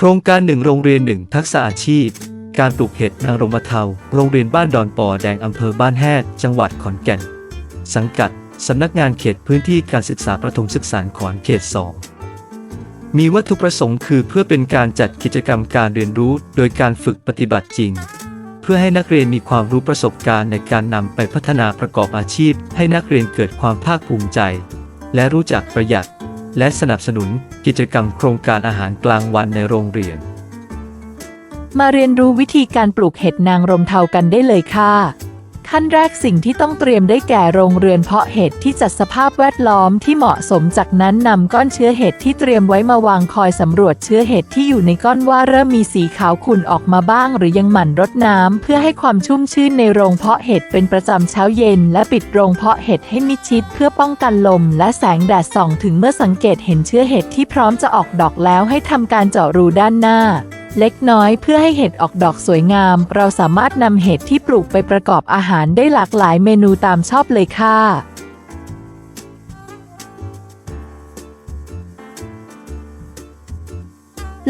โครงการหนึ่งโรงเรียนหนึ่งทักษะอาชีพ การปลูกเห็ดนางรมเทา โรงเรียนบ้านดอนปอแดงอำเภอบ้านแฮดจังหวัดขอนแก่น สังกัด สำนักงานเขตพื้นที่การศึกษาประถมศึกษาขอนเขต 2 มีวัตถุประสงค์คือเพื่อเป็นการจัดกิจกรรมการเรียนรู้โดยการฝึกปฏิบัติจริง เพื่อให้นักเรียนมีความรู้ประสบการณ์ในการนำไปพัฒนาประกอบอาชีพ ให้นักเรียนเกิดความภาคภูมิใจ และรู้จักประหยัด และสนับสนุนกิจกรรมโครงการอาหารกลางวันในโรงเรียน มาเรียนรู้วิธีการปลูกเห็ดนางรมเทากันได้เลยค่ะ ขั้นแรกสิ่งที่ต้องเตรียมได้แก่โรงเรือนเพาะเห็ดที่จัดสภาพแวดล้อมที่เหมาะสมจากนั้นนำก้อนเชื้อเห็ดที่เตรียมไว้มาวางคอยสำรวจเชื้อเห็ดที่อยู่ในก้อนว่าเริ่มมีสีขาวขุ่นออกมาบ้าง หรือยังหมั่นรดน้ำเพื่อให้ความชุ่มชื่นในโรงเพาะเห็ดเป็นประจำเช้าเย็น และปิดโรงเพาะเห็ดให้มิดชิด เพื่อป้องกันลม และแสงแดดส่อง ถึงเมื่อสังเกตเห็นเชื้อเห็ดที่พร้อมจะออกดอกแล้วให้ทำการเจาะรูด้านหน้า เล็กน้อยเพื่อให้เห็ดออกดอกสวยงาม เราสามารถนำเห็ดที่ปลูกไปประกอบอาหารได้หลากหลายเมนูตามชอบเลยค่ะ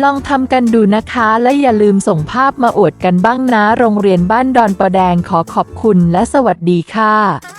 ลองทำกันดูนะคะ และอย่าลืมส่งภาพมาอวดกันบ้างนะ โรงเรียนบ้านดอนประแดงขอขอบคุณและสวัสดีค่ะ